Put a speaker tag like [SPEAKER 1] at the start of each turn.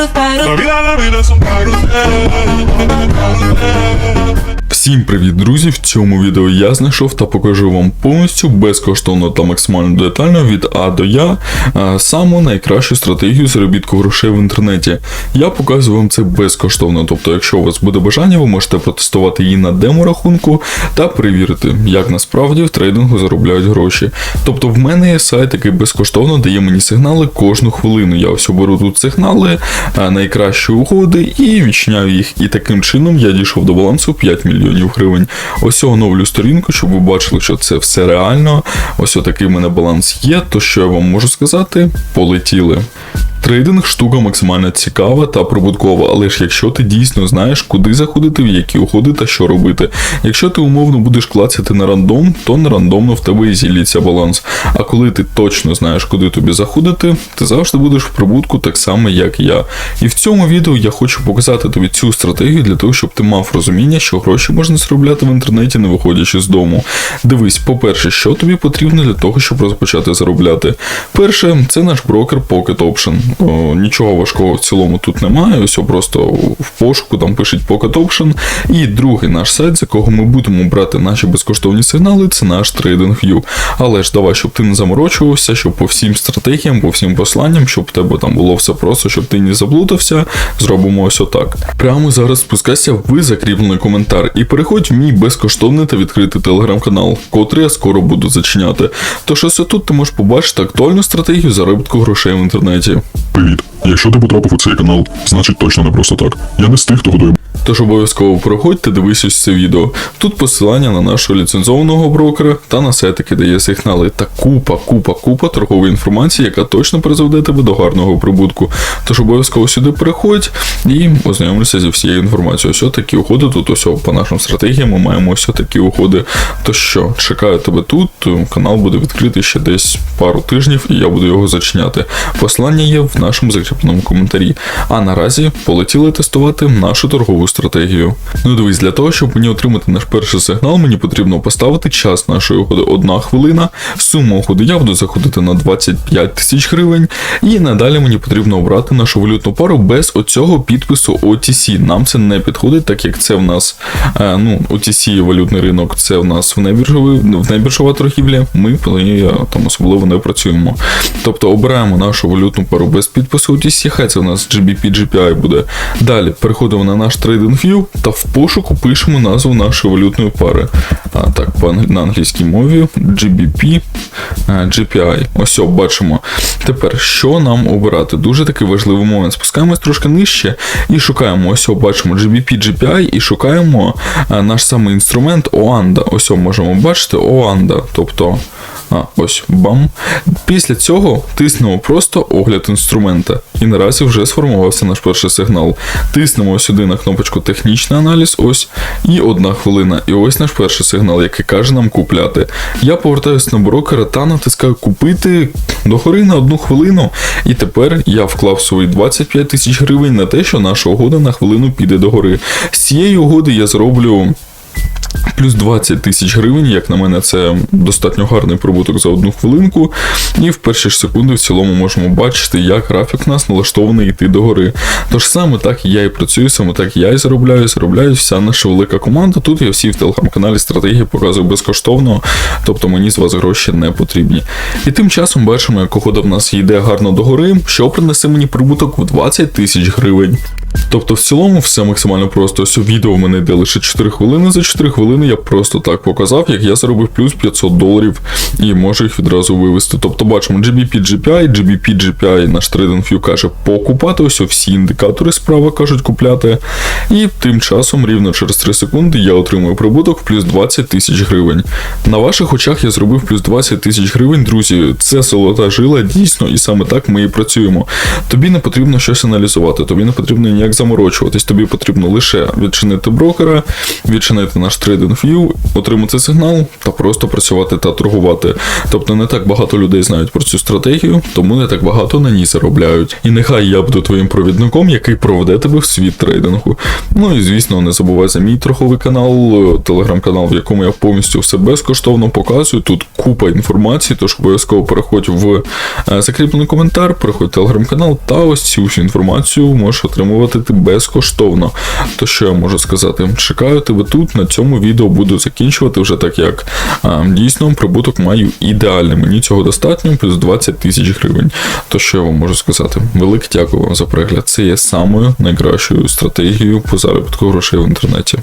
[SPEAKER 1] La vida, la vida es un.
[SPEAKER 2] Всім привіт, друзі! В цьому відео я знайшов та покажу вам повністю безкоштовно та максимально детально від А до Я саму найкращу стратегію заробітку грошей в інтернеті. Я показую вам це безкоштовно. Тобто, якщо у вас буде бажання, ви можете протестувати її на демо-рахунку та перевірити, як насправді в трейдингу заробляють гроші. Тобто, в мене є сайт, який безкоштовно дає мені сигнали кожну хвилину. Я ось беру тут сигнали, найкращі угоди і відчиняю їх. І таким чином я дійшов до балансу 5 мільйонів гривень. Ось оновлю сторінку, щоб ви бачили, що це все реально. Ось отакий в мене баланс є. То що я вам можу сказати? Полетіли. Трейдинг штука максимально цікава та прибуткова, але ж якщо ти дійсно знаєш, куди заходити, в які уходи та що робити. Якщо ти умовно будеш клацати на рандом, то на рандомно в тебе і зіліться баланс. А коли ти точно знаєш, куди тобі заходити, ти завжди будеш в прибутку так само, як я. І в цьому відео я хочу показати тобі цю стратегію для того, щоб ти мав розуміння, що гроші можна заробляти в інтернеті, не виходячи з дому. Дивись, по-перше, що тобі потрібно для того, щоб розпочати заробляти. Перше, це наш брокер Pocket Option. Нічого важкого в цілому тут немає. Ось просто в пошуку там пишіть Pocket Option. І другий наш сайт, з якого ми будемо брати наші безкоштовні сигнали, це наш TradingView. Але ж давай, щоб ти не заморочувався, щоб по всім стратегіям, по всім посланням, щоб в тебе там було все просто, щоб ти не заплутався, зробимо ось отак. Прямо зараз спускайся в закріплений коментар і переходь в мій безкоштовний та відкритий телеграм-канал, котрий я скоро буду зачиняти. Тож ось тут ти можеш побачити актуальну стратегію заробітку грошей в інтернеті.
[SPEAKER 3] Привіт. Якщо ти потрапив у цей канал, значить точно не просто так. Я не з тих, хто годує
[SPEAKER 2] Тож обов'язково проходьте, дивись ось це відео. Тут посилання на нашого ліцензованого брокера та на сайт, який дає сигнали, та купа, купа, купа торгової інформації, яка точно призведе тебе до гарного прибутку. Тож обов'язково сюди переходь і ознайомлюся зі всією інформацією. Ось такі уходи тут, ось по нашим стратегіям ми маємо ось такі уходи. То що, чекаю тебе тут. Канал буде відкритий ще десь пару тижнів, і я буду його зачиняти. Посилання є в нашому закріпленому коментарі. А наразі полетіли тестувати нашу торгову стратегію. Ну дивись, для того, щоб мені отримати наш перший сигнал, мені потрібно поставити час нашої угоди 1 хвилина. Суму угоди я буду заходити на 25 тисяч гривень. І надалі мені потрібно обрати нашу валютну пару без оцього підпису OTC. Нам це не підходить, так як це в нас е, ну, OTC валютний ринок, це в нас в небіржова торгівля. Ми по неї е, там особливо не працюємо. Тобто обираємо нашу валютну пару без підпису Хай це у нас GBP GPI буде. Далі переходимо на наш TradingView та в пошуку пишемо назву нашої валютної пари. А, так, на англійській мові GBP е, GPI. Ось о, бачимо. Тепер, що нам обирати? Дуже такий важливий момент. Спускаємось трошки нижче і шукаємо. Ось о, бачимо GBP GPI і шукаємо е, наш самий інструмент OANDA. Ось о, можемо бачити OANDA. Тобто. А, ось бам. Після цього тиснемо просто огляд інструмента. І наразі вже сформувався наш перший сигнал. Тиснемо сюди на кнопочку технічний аналіз, ось, і одна хвилина. І ось наш перший сигнал, який каже нам купляти. Я повертаюся на брокера та натискаю купити догори на одну хвилину. І тепер я вклав свої 25 тисяч гривень на те, що наша угода на хвилину піде догори. З цієї угоди я зроблю. Плюс 20 тисяч гривень, як на мене, це достатньо гарний прибуток за одну хвилинку. І в перші ж секунди в цілому можемо бачити, як графік у нас налаштований йти догори. Тож саме так я і працюю, саме так я і заробляю, заробляю вся наша велика команда. Тут я всі в телеграм-каналі стратегії показую безкоштовно, тобто мені з вас гроші не потрібні. І тим часом бачимо, як угода в нас йде гарно догори, що принесе мені прибуток в 20 тисяч гривень. Тобто, в цілому все максимально просто. Ось відео в мене йде лише 4 хвилини. За 4 хвилини я просто так показав, як я заробив плюс 500 доларів і можу їх відразу вивести. Тобто бачимо GBP GPI, GBP GPI наш TradingView каже покупати. Ось всі індикатори справа кажуть купляти. І тим часом, рівно через 3 секунди, я отримую прибуток плюс 20 тисяч гривень. На ваших очах я зробив плюс 20 тисяч гривень, друзі. Це золота жила, дійсно, і саме так ми і працюємо. Тобі не потрібно щось аналізувати, тобі не потрібно ніяк заморочуватись. Тобі потрібно лише відчинити брокера, відчинити наш TradingView, отримати сигнал та просто працювати та торгувати. Тобто не так багато людей знають про цю стратегію, тому не так багато на ній заробляють. І нехай я буду твоїм провідником, який проведе тебе в світ трейдингу. Ну і звісно, не забувай за мій торговий канал, телеграм-канал, в якому я повністю все безкоштовно показую. Тут купа інформації, тож обов'язково переходь в е, закріплений коментар, переходь в телеграм-канал, та ось цю всю інформацію можеш отримувати ти безкоштовно. То що я можу сказати? Чекаю тебе тут. На цьому відео буду закінчувати вже так, як дійсно прибуток маю ідеальний. Мені цього достатньо, плюс 20 тисяч гривень. То що я вам можу сказати? Велике дякую вам за перегляд. Це є самою найкращою стратегією по заробітку грошей в інтернеті.